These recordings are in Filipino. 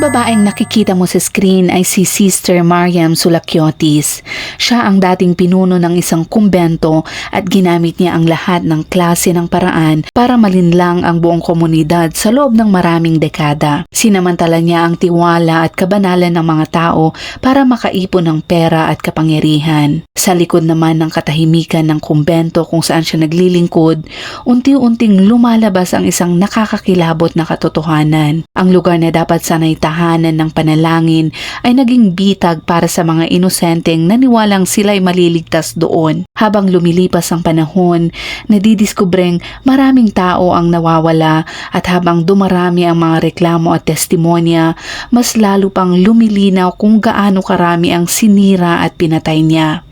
Ang babaeng nakikita mo sa screen ay si Sister Mariam Sulakiotis. Siya ang dating pinuno ng isang kumbento at ginamit niya ang lahat ng klase ng paraan para malinlang ang buong komunidad sa loob ng maraming dekada. Sinamantala niya ang tiwala at kabanalan ng mga tao para makaipon ng pera at kapangyarihan. Sa likod naman ng katahimikan ng kumbento kung saan siya naglilingkod, unti-unting lumalabas ang isang nakakakilabot na katotohanan. Ang lugar na dapat sanay tahanan ng panalangin ay naging bitag para sa mga inosenteng naniwalang sila'y maliligtas doon. Habang lumilipas ang panahon, nadidiskubreng maraming tao ang nawawala at habang dumarami ang mga reklamo at testimonya, mas lalo pang lumilinaw kung gaano karami ang sinira at pinatay niya.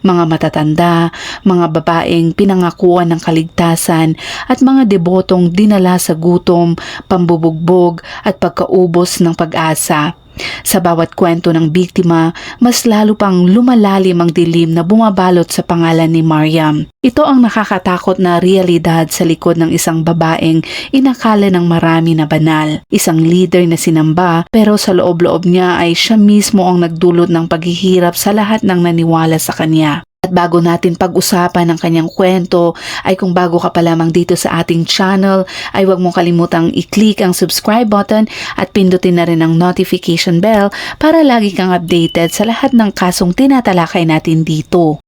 Mga matatanda, mga babaeng pinangakuan ng kaligtasan at mga debotong dinala sa gutom, pambubugbog at pagkaubos ng pag-asa. Sa bawat kwento ng biktima, mas lalo pang lumalalim ang dilim na bumabalot sa pangalan ni Mariam. Ito ang nakakatakot na realidad sa likod ng isang babaeng inakala ng marami na banal. Isang leader na sinamba pero sa loob-loob niya ay siya mismo ang nagdulot ng paghihirap sa lahat ng naniwala sa kanya. At bago natin pag-usapan ang kanyang kwento, ay kung bago ka pa lamang dito sa ating channel, ay huwag mong kalimutang i-click ang subscribe button at pindutin na rin ang notification bell para lagi kang updated sa lahat ng kasong tinatalakay natin dito.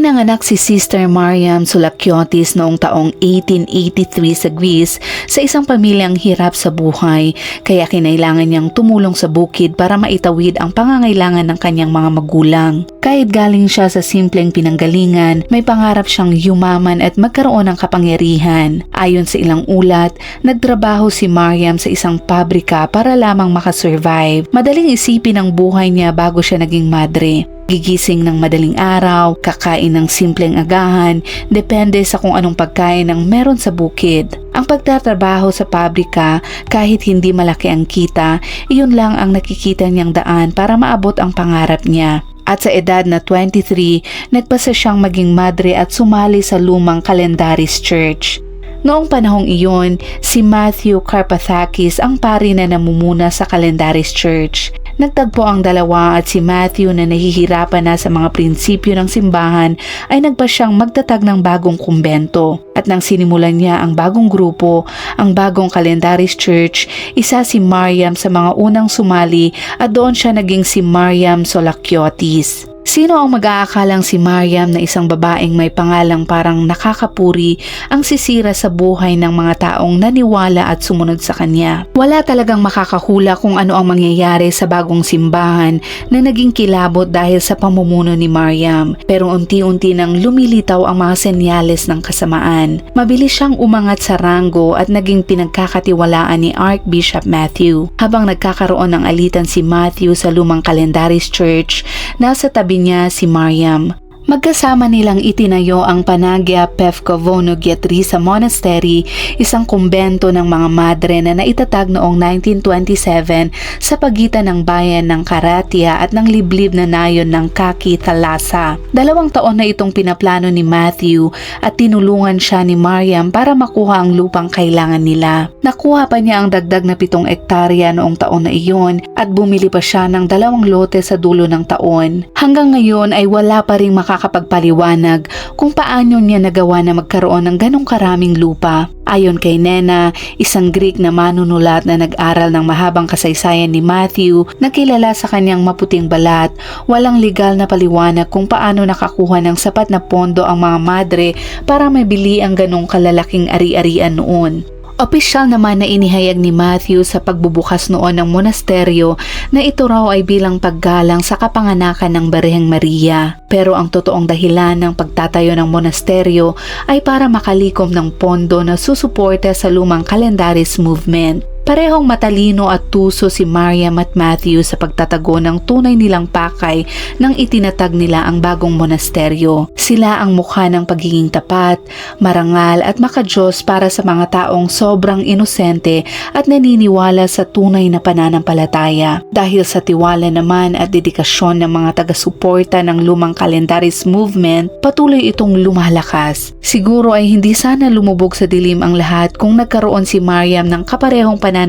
Ipinanganak si Sister Mariam Sulakiotis noong taong 1883 sa Greece sa isang pamilyang hirap sa buhay kaya kinailangan niyang tumulong sa bukid para maitawid ang pangangailangan ng kanyang mga magulang. Kahit galing siya sa simpleng pinanggalingan, may pangarap siyang yumaman at magkaroon ng kapangyarihan. Ayon sa ilang ulat, nagtrabaho si Mariam sa isang pabrika para lamang makasurvive. Madaling isipin ang buhay niya bago siya naging madre. Gigising ng madaling araw, kakain ng simpleng agahan, depende sa kung anong pagkain ang meron sa bukid. Ang pagtatrabaho sa pabrika, kahit hindi malaki ang kita, iyon lang ang nakikita niyang daan para maabot ang pangarap niya. At sa edad na 23, nagpasa siyang maging madre at sumali sa lumang Calendaris Church. Noong panahong iyon, si Matthew Karpathakis ang pari na namumuna sa Calendaris Church. Nagtagpo ang dalawa at si Matthew na nahihirapan na sa mga prinsipyo ng simbahan ay nagpa siyang magtatag ng bagong kumbento. At nang sinimulan niya ang bagong grupo, ang bagong Calendaris Church, isa si Mariam sa mga unang sumali at doon siya naging si Mariam Solakiotis. Sino ang mag-aakalang si Mariam na isang babaeng may pangalang parang nakakapuri ang sisira sa buhay ng mga taong naniwala at sumunod sa kanya? Wala talagang makakahula kung ano ang mangyayari sa bagong simbahan na naging kilabot dahil sa pamumuno ni Mariam. Pero unti-unti nang lumilitaw ang mga senyales ng kasamaan. Mabilis siyang umangat sa ranggo at naging pinagkakatiwalaan ni Archbishop Matthew. Habang nagkakaroon ng alitan si Matthew sa lumang Calendaris Church, nasa tabi niya si Mariam. Magkasama nilang itinayo ang Panagya Pevkovono Gyatrisa Monastery, isang kumbento ng mga madre na naitatag noong 1927 sa pagitan ng bayan ng Karatia at ng liblib na nayon ng Kaki Thalassa. Dalawang taon na itong pinaplano ni Matthew at tinulungan siya ni Mariam para makuha ang lupang kailangan nila. Nakuha pa niya ang dagdag na pitong ektarya noong taon na iyon at bumili pa siya ng dalawang lote sa dulo ng taon. Hanggang ngayon ay wala pa ring makakapagpapalit makakapagpaliwanag kung paano niya nagawa na magkaroon ng ganong karaming lupa. Ayon kay Nena, isang Greek na manunulat na nag-aral ng mahabang kasaysayan ni Matthew na kilala sa kanyang maputing balat, walang legal na paliwanag kung paano nakakuha ng sapat na pondo ang mga madre para mabili ang ganong kalalaking ari-arian noon. Opisyal naman na inihayag ni Matthew sa pagbubukas noon ng monasteryo na ito raw ay bilang paggalang sa kapanganakan ng Bareheng Maria. Pero ang totoong dahilan ng pagtatayo ng monasteryo ay para makalikom ng pondo na susuporta sa lumang Calendaris movement. Parehong matalino at tuso si Mariam at Matthew sa pagtatago ng tunay nilang pakay nang itinatag nila ang bagong monasteryo. Sila ang mukha ng pagiging tapat, marangal at makajos para sa mga taong sobrang inosente at naniniwala sa tunay na pananampalataya. Dahil sa tiwala naman at dedikasyon ng mga taga-suporta ng lumang kalendaris movement, patuloy itong lumalakas. Siguro ay hindi sana lumubog sa dilim ang lahat kung nagkaroon si Mariam ng kaparehong pananampalataya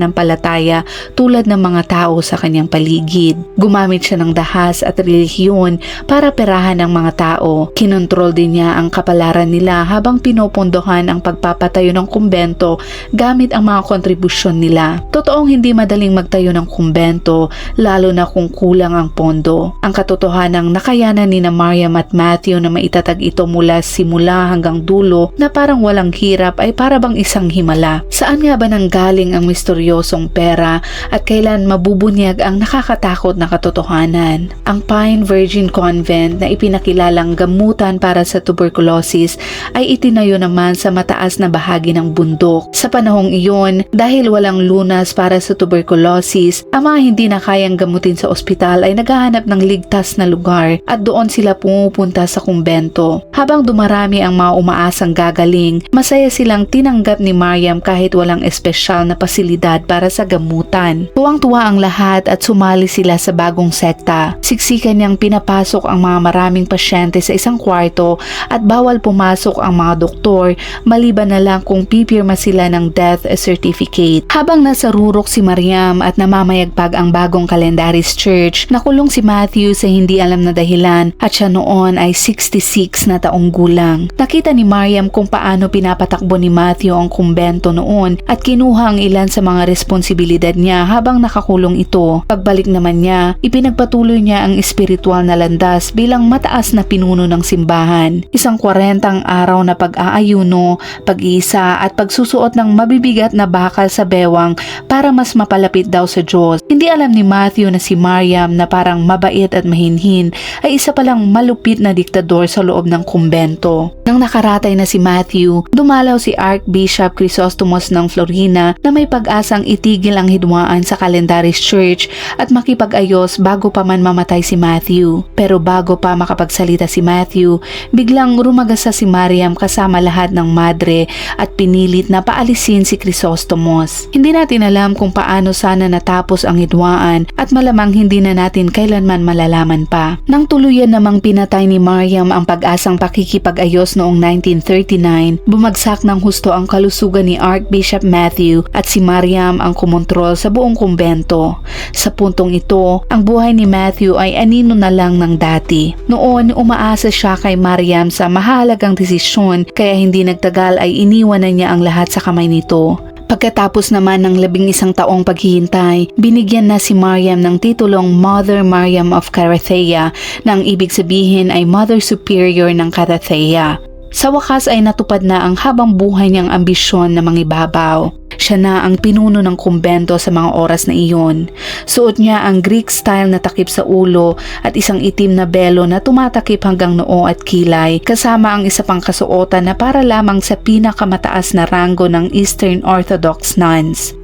tulad ng mga tao sa kanyang paligid. Gumamit siya ng dahas at relihiyon para perahan ng mga tao. Kinontrol din niya ang kapalaran nila habang pinopondohan ang pagpapatayo ng kumbento gamit ang mga kontribusyon nila. Totoong hindi madaling magtayo ng kumbento lalo na kung kulang ang pondo. Ang katotohanang nakayanan ni na Mariam at Matthew na maitatag ito mula simula hanggang dulo na parang walang hirap ay para bang isang himala. Saan nga ba nanggaling ang misteryosong pera at kailan mabubunyag ang nakakatakot na katotohanan? Ang Pine Virgin Convent na ipinakilalang gamutan para sa tuberculosis ay itinayo naman sa mataas na bahagi ng bundok. Sa panahong iyon, dahil walang lunas para sa tuberculosis, ang mga hindi na kayang gamutin sa ospital ay naghahanap ng ligtas na lugar at doon sila pumupunta sa kumbento. Habang dumarami ang mga umaasang gagaling, masaya silang tinanggap ni Mariam kahit walang espesyal na pasilidad para sa gamutan. Tuwang-tuwa ang lahat at sumali sila sa bagong sekta. Siksikan niyang pinapasok ang mga maraming pasyente sa isang kwarto at bawal pumasok ang mga doktor maliban na lang kung pipirma sila ng death certificate. Habang nasa rurok si Mariam at namamayagpag ang bagong kalendaris church, nakulong si Matthew sa hindi alam na dahilan at siya noon ay 66 na taong gulang. Nakita ni Mariam kung paano pinapatakbo ni Matthew ang kumbento noon at kinuha ang ilan sa mga responsibilidad niya habang nakakulong ito. Pagbalik naman niya, ipinagpatuloy niya ang espiritual na landas bilang mataas na pinuno ng simbahan. Isang 40 araw na pag-aayuno, pag-iisa at pagsusuot ng mabibigat na bakal sa bewang para mas mapalapit daw sa Diyos. Hindi alam ni Matthew na si Mariam na parang mabait at mahinhin ay isa palang malupit na diktador sa loob ng kumbento. Nang nakaratay na si Matthew, dumalaw si Archbishop Chrysostomos ng Florina na may pag-asang itigil ang hidwaan sa Calendaris Church at makipag-ayos bago pa man mamatay si Matthew. Pero bago pa makapagsalita si Matthew, biglang rumagasa si Mariam kasama lahat ng madre at pinilit na paalisin si Chrysostomos. Hindi natin alam kung paano sana natapos ang hidwaan at malamang hindi na natin kailanman malalaman pa. Nang tuluyan namang pinatay ni Mariam ang pag-asang pakikipag-ayos noong 1939, bumagsak ng husto ang kalusugan ni Archbishop Matthew at si Mariam ang kumontrol sa buong kumbento. Sa puntong ito, ang buhay ni Matthew ay anino na lang ng dati. Noon, umaasa siya kay Mariam sa mahalagang desisyon kaya hindi nagtagal ay iniwan na niya ang lahat sa kamay nito. Pagkatapos naman ng labing isang taong paghihintay, binigyan na si Mariam ng titulong Mother Mariam of Carathea na ang ibig sabihin ay Mother Superior ng Carathea. Sa wakas ay natupad na ang habang buhay niyang ambisyon na mangibabaw. Siya na ang pinuno ng kumbento sa mga oras na iyon. Suot niya ang Greek style na takip sa ulo at isang itim na belo na tumatakip hanggang noo at kilay kasama ang isa pang kasuotan na para lamang sa pinakamataas na ranggo ng Eastern Orthodox nuns.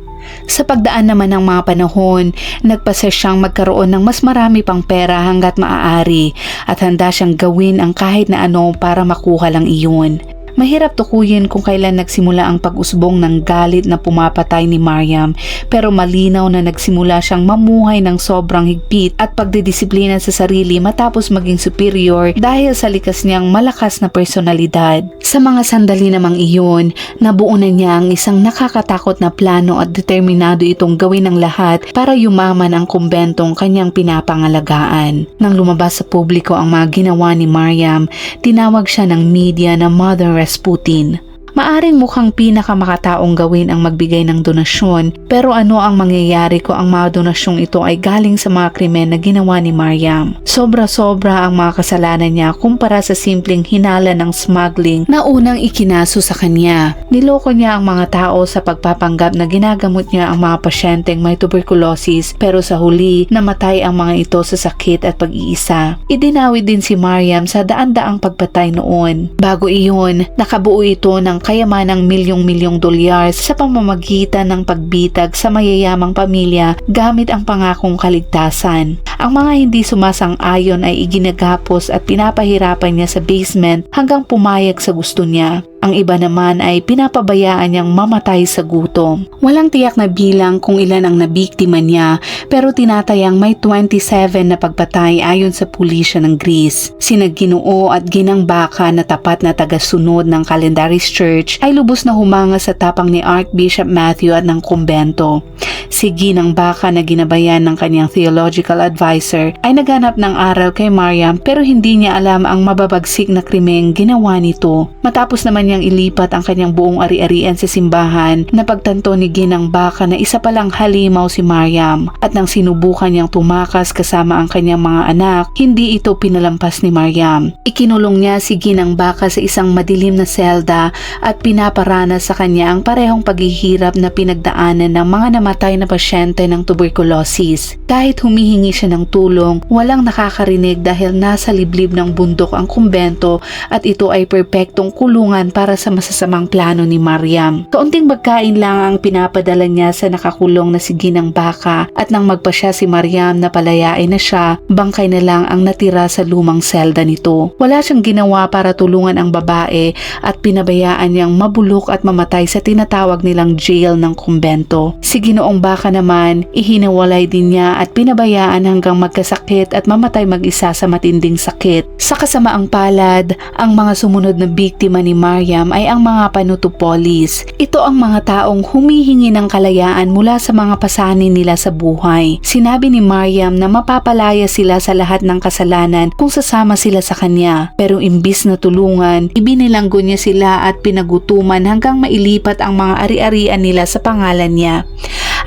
Sa pagdaan naman ng mga panahon, nagpasa siyang magkaroon ng mas marami pang pera hanggat maaari at handa siyang gawin ang kahit na ano para makuha lang iyon. Mahirap tukuyin kung kailan nagsimula ang pag-usbong ng galit na pumapatay ni Mariam pero malinaw na nagsimula siyang mamuhay ng sobrang higpit at pagdidisiplina sa sarili matapos maging superior dahil sa likas niyang malakas na personalidad. Sa mga sandali namang iyon, nabuo na niya ang isang nakakatakot na plano at determinado itong gawin ng lahat para yumaman ang kumbentong kanyang pinapangalagaan. Nang lumabas sa publiko ang mga ginawa ni Mariam, tinawag siya ng media na Mother Rasputin. Maaring mukhang pinakamakataong gawin ang magbigay ng donasyon pero ano ang mangyayari kung ang mga donasyong ito ay galing sa mga krimen na ginawa ni Mariam. Sobra-sobra ang mga kasalanan niya kumpara sa simpleng hinala ng smuggling na unang ikinaso sa kanya. Niloko niya ang mga tao sa pagpapanggap na ginagamot niya ang mga pasyenteng may tuberculosis pero sa huli namatay ang mga ito sa sakit at pag-iisa. Idinawi din si Mariam sa daan-daang pagpatay noon. Bago iyon, nakabuo ito ng kayamanang milyong-milyong dolyar sa pamamagitan ng pagbitag sa mayayamang pamilya gamit ang pangakong kaligtasan. Ang mga hindi sumasang-ayon ay iginagapos at pinapahirapan niya sa basement hanggang pumayag sa gusto niya. Ang iba naman ay pinapabayaan niyang mamatay sa gutom. Walang tiyak na bilang kung ilan ang nabiktima niya pero tinatayang may 27 na pagpatay ayon sa pulisya ng Greece. Sina Ginoo at Ginang Baka na tapat na tagasunod ng Calendaris Church ay lubos na humanga sa tapang ni Archbishop Matthew at ng kumbento. Si Ginang Baka na ginabayan ng kanyang theological advisor ay naghanap ng aral kay Mariam pero hindi niya alam ang mababagsik na krimeng ginawa nito. Matapos naman niyang ilipat ang kanyang buong ari-arian sa simbahan na pagtanto ni Ginang Baka na isa palang halimaw si Mariam at nang sinubukan niyang tumakas kasama ang kanyang mga anak, hindi ito pinalampas ni Mariam. Ikinulong niya si Ginang Baka sa isang madilim na selda at pinaparana sa kanya ang parehong paghihirap na pinagdaanan ng mga namatay na pasyente ng tuberculosis. Kahit humihingi siya ng tulong, walang nakakarinig dahil nasa liblib ng bundok ang kumbento at ito ay perpektong kulungan para sa masasamang plano ni Mariam. Kaunting magkain lang ang pinapadala niya sa nakakulong na si Ginang Baka at nang magpa siya si Mariam na palayain na siya, bangkay na lang ang natira sa lumang selda nito. Wala siyang ginawa para tulungan ang babae at pinabayaan niyang mabulok at mamatay sa tinatawag nilang jail ng kumbento. Si Ginoong Baka naman, ihinawalay din niya at pinabayaan hanggang magkasakit at mamatay mag-isa sa matinding sakit. Sa kasamaang palad, ang mga sumunod na biktima ni Mariam ay ang mga panutupolis. Ito ang mga taong humihingi ng kalayaan mula sa mga pasanin nila sa buhay. Sinabi ni Mariam na mapapalaya sila sa lahat ng kasalanan kung sasama sila sa kanya. Pero imbis na tulungan, ibinilanggo niya sila at pinagutuman hanggang mailipat ang mga ari-arian nila sa pangalan niya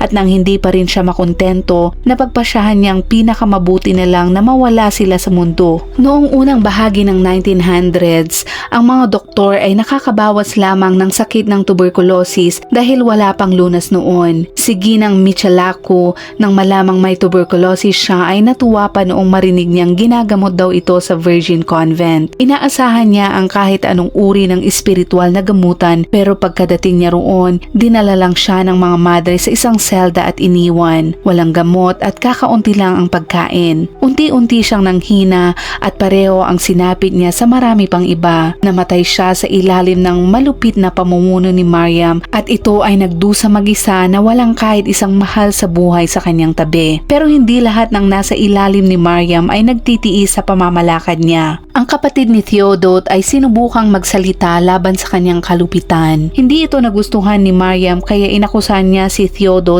at nang hindi pa rin siya makontento, napagpasyahan niyang pinakamabuti na lang na mawala sila sa mundo. Noong unang bahagi ng 1900s, ang mga doktor ay nakakabawas lamang ng sakit ng tuberculosis dahil wala pang lunas noon. Si Ginang Michalako, nang malamang may tuberculosis siya ay natuwa pa noong marinig niyang ginagamot daw ito sa Virgin Convent. Inaasahan niya ang kahit anong uri ng espiritual na gamutan pero pagkadating niya roon, dinala lang siya ng mga madre sa isang selda at iniwan. Walang gamot at kakaunti lang ang pagkain. Unti-unti siyang nanghina at pareho ang sinapit niya sa marami pang iba. Namatay siya sa ilalim ng malupit na pamumuno ni Mariam at ito ay nagdusa mag-isa na walang kahit isang mahal sa buhay sa kanyang tabi. Pero hindi lahat ng nasa ilalim ni Mariam ay nagtitiis sa pamamalakad niya. Ang kapatid ni Theodot ay sinubukang magsalita laban sa kanyang kalupitan. Hindi ito nagustuhan ni Mariam kaya inakusan niya si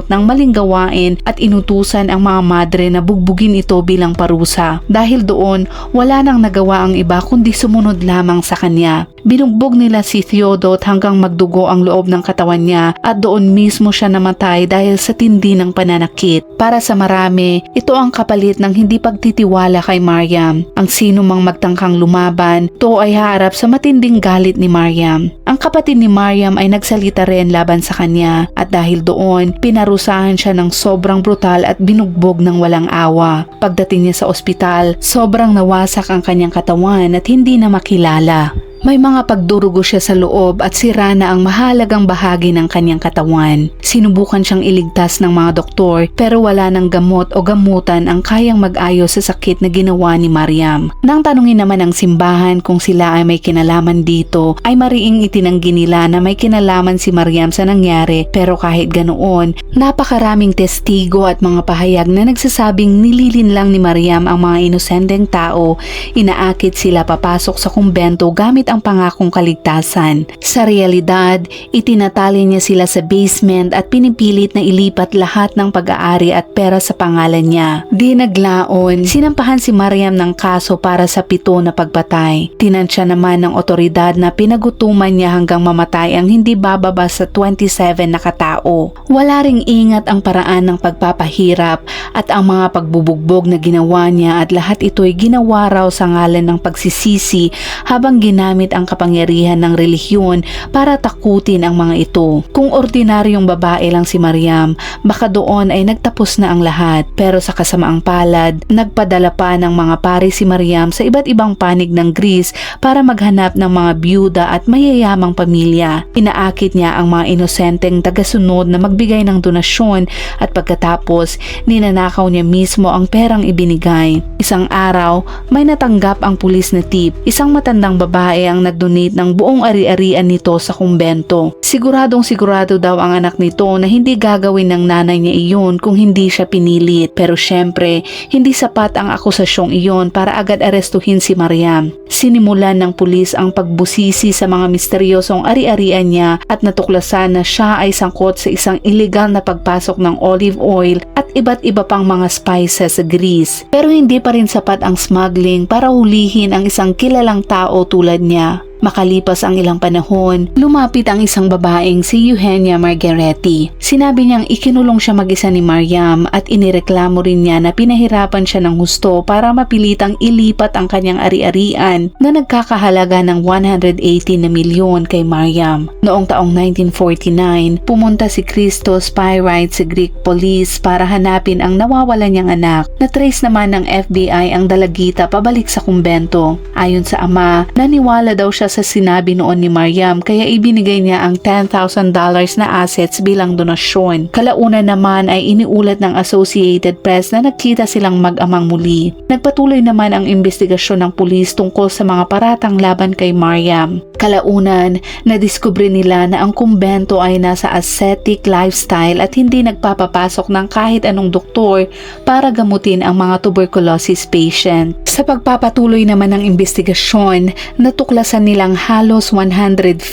Theodot ng maling gawain at inutusan ang mga madre na bugbugin ito bilang parusa. Dahil doon, wala nang nagawa ang iba kundi sumunod lamang sa kanya. Binugbog nila si Theodot hanggang magdugo ang loob ng katawan niya at doon mismo siya namatay dahil sa tindi ng pananakit. Para sa marami, ito ang kapalit ng hindi pagtitiwala kay Mariam. Ang sino mang magtangkang lumaban, to ay haharap sa matinding galit ni Mariam. Ang kapatid ni Mariam ay nagsalita rin laban sa kanya at dahil doon, pinarusahan siya ng sobrang brutal at binugbog ng walang awa. Pagdating niya sa ospital, sobrang nawasak ang kanyang katawan at hindi na makilala. May mga pagdurugo siya sa loob at sira na ang mahalagang bahagi ng kanyang katawan. Sinubukan siyang iligtas ng mga doktor pero wala ng gamot o gamutan ang kayang mag-ayos sa sakit na ginawa ni Mariam. Nang tanungin naman ang simbahan kung sila ay may kinalaman dito, ay mariing itinanggi nila na may kinalaman si Mariam sa nangyari pero kahit ganoon, napakaraming testigo at mga pahayag na nagsasabing nililin lang ni Mariam ang mga inosenteng tao, inaakit sila papasok sa kumbento gamit ang pangakong kaligtasan. Sa realidad, itinatali niya sila sa basement at pinipilit na ilipat lahat ng pag-aari at pera sa pangalan niya. Di naglaon, sinampahan si Mariam ng kaso para sa pito na pagpatay. Tinansya naman ng otoridad na pinagutuman niya hanggang mamatay ang hindi bababa sa 27 na katao. Wala ring ingat ang paraan ng pagpapahirap at ang mga pagbubugbog na ginawa niya at lahat ito'y ginawa raw sa ngalan ng pagsisisi habang ginamit ginamit ang kapangyarihan ng relihiyon para takutin ang mga ito. Kung ordinaryong babae lang si Mariam, baka doon ay nagtapos na ang lahat. Pero sa kasamaang palad, nagpadala pa ng mga pari si Mariam sa iba't ibang panig ng Greece para maghanap ng mga byuda at mayayamang pamilya. Inaakit niya ang mga inosenteng tagasunod na magbigay ng donasyon at pagkatapos, ninanakaw niya mismo ang perang ibinigay. Isang araw, may natanggap ang pulis na tip. Isang matandang babae ang nagdonate ng buong ari-arian nito sa kumbento. Siguradong sigurado daw ang anak nito na hindi gagawin ng nanay niya iyon kung hindi siya pinilit. Pero syempre, hindi sapat ang akusasyong iyon para agad arestuhin si Mariam. Sinimulan ng pulis ang pagbusisi sa mga misteryosong ari-arian niya at natuklasan na siya ay sangkot sa isang illegal na pagpasok ng olive oil at iba't iba pang mga spices sa Greece. Pero hindi pa rin sapat ang smuggling para hulihin ang isang kilalang tao tulad niya. yeah. Makalipas ang ilang panahon, lumapit ang isang babaeng si Eugenia Margaretti. Sinabi niyang ikinulong siya mag-isa ni Mariam at inireklamo rin niya na pinahirapan siya ng husto para mapilitang ilipat ang kanyang ari-arian na nagkakahalaga ng 180 na milyon kay Mariam. Noong taong 1949, pumunta si Christos Pyrite sa Greek police para hanapin ang nawawalan niyang anak. Na-trace naman ng FBI ang dalagita pabalik sa kumbento. Ayon sa ama, naniwala daw siya sa sinabi noon ni Mariam kaya ibinigay niya ang $10,000 na assets bilang donasyon. Kalauna naman ay iniulat ng Associated Press na nagkita silang mag-amang muli. Nagpatuloy naman ang investigasyon ng pulis tungkol sa mga paratang laban kay Mariam. Kalaunan, nadiskubre nila na ang kumbento ay nasa ascetic lifestyle at hindi nagpapapasok ng kahit anong doktor para gamutin ang mga tuberculosis patient. Sa pagpapatuloy naman ng investigasyon, natuklasan nilang halos 150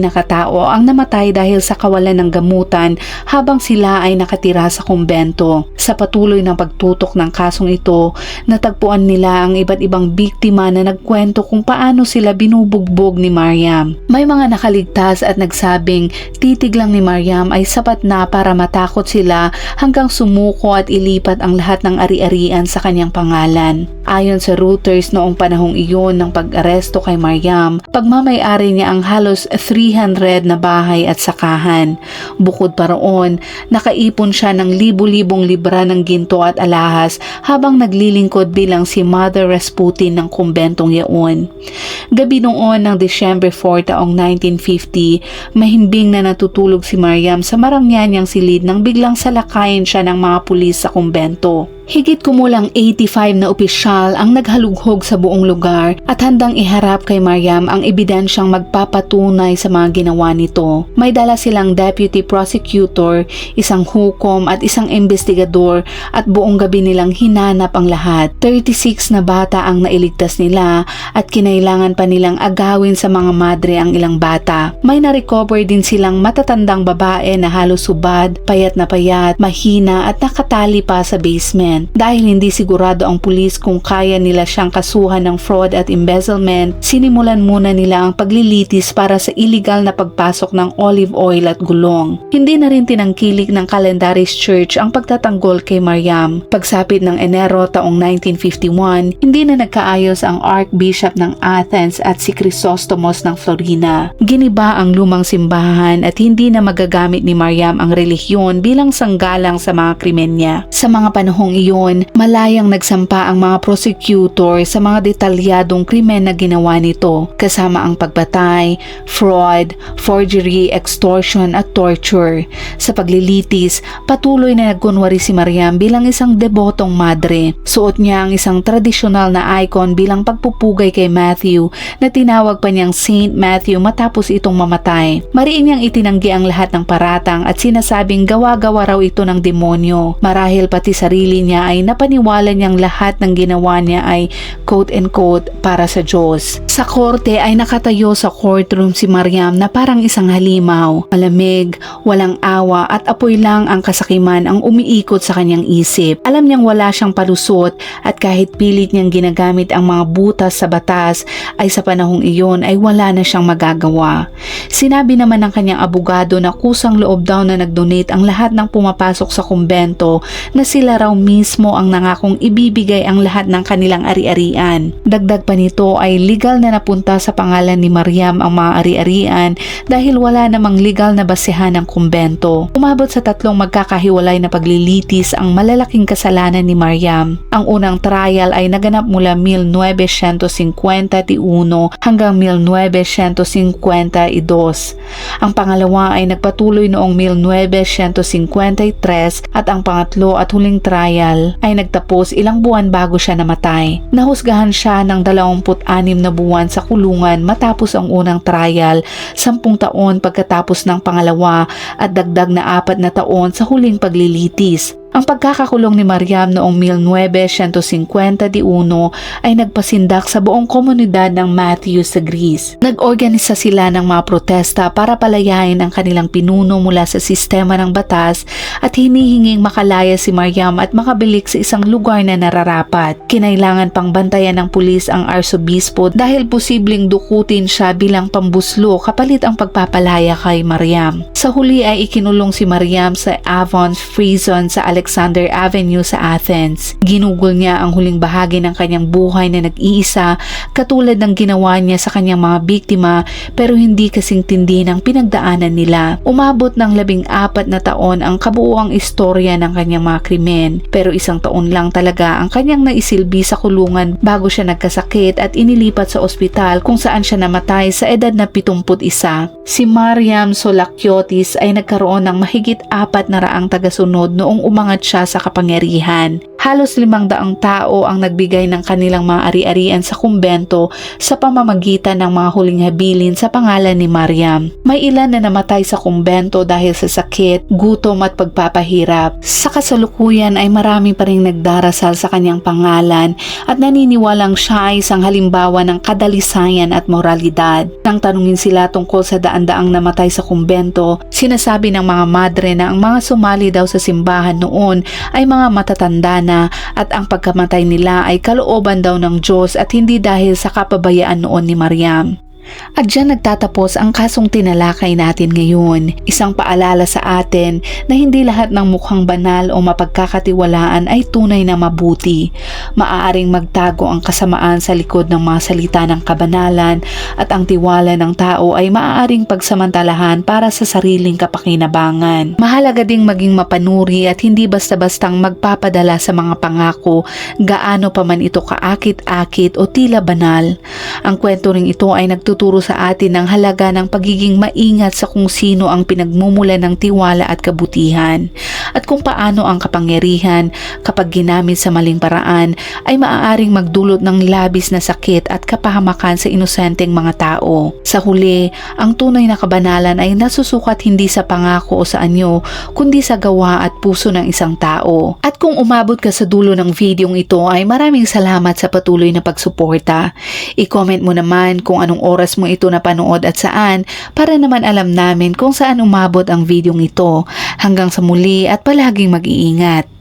na katao ang namatay dahil sa kawalan ng gamutan habang sila ay nakatira sa kumbento. Sa patuloy ng pagtutok ng kasong ito, natagpuan nila ang iba't ibang biktima na nagkwento kung paano sila binubugbog ni Mariam. May mga nakaligtas at nagsabing titig lang ni Mariam ay sapat na para matakot sila hanggang sumuko at ilipat ang lahat ng ari-arian sa kanyang pangalan. Ayon sa Reuters noong panahong iyon ng pag-aresto kay Mariam, pagmamayari niya ang halos 300 na bahay at sakahan. Bukod pa roon, nakaipon siya ng libu-libong libra ng ginto at alahas habang naglilingkod bilang si Mother Rasputin ng kumbentong yaon. Gabi noon ng December 4 taong 1950, mahimbing na natutulog si Mariam sa marangyanyang silid nang biglang salakayin siya ng mga pulis sa kumbento. Higit kumulang 85 na opisyal ang naghalughog sa buong lugar at handang iharap kay Mariam ang ebidensyang magpapatunay sa mga ginawa nito. May dala silang deputy prosecutor, isang hukom at isang investigador at buong gabi nilang hinanap ang lahat. 36 na bata ang nailigtas nila at kinailangan pa nilang agawin sa mga madre ang ilang bata. May na-recover din silang matatandang babae na halos subad, payat na payat, mahina at nakatali pa sa basement. Dahil hindi sigurado ang pulis kung kaya nila siyang kasuhan ng fraud at embezzlement, sinimulan muna nila ang paglilitis para sa illegal na pagpasok ng olive oil at gulong. Hindi na rin tinangkilik ng Calendaris Church ang pagtatanggol kay Mariam. Pagsapit ng Enero taong 1951, hindi na nagkaayos ang Archbishop ng Athens at si Chrysostomos ng Florina. Giniba ang lumang simbahan at hindi na magagamit ni Mariam ang relihiyon bilang sanggalang sa mga krimen niya. Sa mga panahong iyon, malayang nagsampa ang mga prosecutor sa mga detalyadong krimen na ginawa nito, kasama ang pagbatay, fraud, forgery, extortion at torture. Sa paglilitis, patuloy na nagkunwari si Mariam bilang isang debotong madre. Suot niya ang isang tradisyonal na icon bilang pagpupugay kay Matthew na tinawag pa niyang Saint Matthew matapos itong mamatay. Mariin niyang itinanggi ang lahat ng paratang at sinasabing gawa-gawa raw ito ng demonyo. Marahil pati sarili niya ay napaniwala niyang lahat ng ginawa niya ay quote-unquote para sa Diyos. Sa korte ay nakatayo sa courtroom si Mariam na parang isang halimaw. Malamig, walang awa at apoy lang ang kasakiman ang umiikot sa kanyang isip. Alam niyang wala siyang palusot at kahit pilit niyang ginagamit ang mga butas sa batas ay sa panahong iyon ay wala na siyang magagawa. Sinabi naman ng kanyang abogado na kusang loob daw na nag-donate ang lahat ng pumapasok sa kumbento na sila raw mismo mismo ang nangakong ibibigay ang lahat ng kanilang ari-arian. Dagdag pa nito ay legal na napunta sa pangalan ni Mariam ang mga ari-arian dahil wala namang legal na basehan ng kumbento. Umabot sa tatlong magkakahiwalay na paglilitis ang malalaking kasalanan ni Mariam. Ang unang trial ay naganap mula 1951 hanggang 1952. Ang pangalawa ay nagpatuloy noong 1953 at ang pangatlo at huling trial ay nagtapos ilang buwan bago siya namatay. Nahusgahan siya ng 26 na buwan sa kulungan matapos ang unang trial, 10 taon pagkatapos ng pangalawa at dagdag na apat na taon sa huling paglilitis. Ang pagkakakulong ni Mariam noong 1951 ay nagpasindak sa buong komunidad ng Matthews sa Greece. Nag-organisa sila ng mga protesta para palayain ang kanilang pinuno mula sa sistema ng batas at hinihinging makalaya si Mariam at makabilik sa isang lugar na nararapat. Kinailangan pang bantayan ng pulis ang arsobispo dahil posibleng dukutin siya bilang pambuslo kapalit ang pagpapalaya kay Mariam. Sa huli ay ikinulong si Mariam sa Avon Prison sa Alexander Avenue sa Athens. Ginugol niya ang huling bahagi ng kanyang buhay na nag-iisa katulad ng ginawa niya sa kanyang mga biktima pero hindi kasing tindi ng pinagdaanan nila. Umabot ng labing apat na taon ang kabuuang istorya ng kanyang mga krimen pero isang taon lang talaga ang kanyang naisilbi sa kulungan bago siya nagkasakit at inilipat sa ospital kung saan siya namatay sa edad na 71. Si Mariam Solakiotis ay nagkaroon ng mahigit apat na raang tagasunod noong umangat siya sa kapangyarihan. Halos limang daang tao ang nagbigay ng kanilang mga ari-arian sa kumbento sa pamamagitan ng mga huling habilin sa pangalan ni Mariam. May ilan na namatay sa kumbento dahil sa sakit, gutom at pagpapahirap. Sa kasalukuyan ay marami pa rin nagdarasal sa kanyang pangalan at naniniwalang siya ay isang halimbawa ng kadalisayan at moralidad. Nang tanungin sila tungkol sa daan-daang namatay sa kumbento, sinasabi ng mga madre na ang mga sumali daw sa simbahan noon ay mga matatanda na at ang pagkamatay nila ay kalooban daw ng Diyos at hindi dahil sa kapabayaan noon ni Mariam. At dyan nagtatapos ang kasong tinalakay natin ngayon. Isang paalala sa atin na hindi lahat ng mukhang banal o mapagkakatiwalaan ay tunay na mabuti. Maaaring magtago ang kasamaan sa likod ng mga salita ng kabanalan at ang tiwala ng tao ay maaaring pagsamantalahan para sa sariling kapakinabangan. Mahalaga ding maging mapanuri at hindi basta-bastang magpapadala sa mga pangako gaano pa man ito kaakit-akit o tila banal. Ang kwento ring ito ay nagtuturo sa atin ng halaga ng pagiging maingat sa kung sino ang pinagmumula ng tiwala at kabutihan at kung paano ang kapangyarihan kapag ginamit sa maling paraan ay maaaring magdulot ng labis na sakit at kapahamakan sa inosenteng mga tao. Sa huli, ang tunay na kabanalan ay nasusukat hindi sa pangako o sa anyo kundi sa gawa at puso ng isang tao. At kung umabot ka sa dulo ng videong ito ay maraming salamat sa patuloy na pagsuporta. I-comment mo naman kung anong oras mo ito napanood at saan para naman alam namin kung saan umabot ang videong ito. Hanggang sa muli at palaging mag-iingat.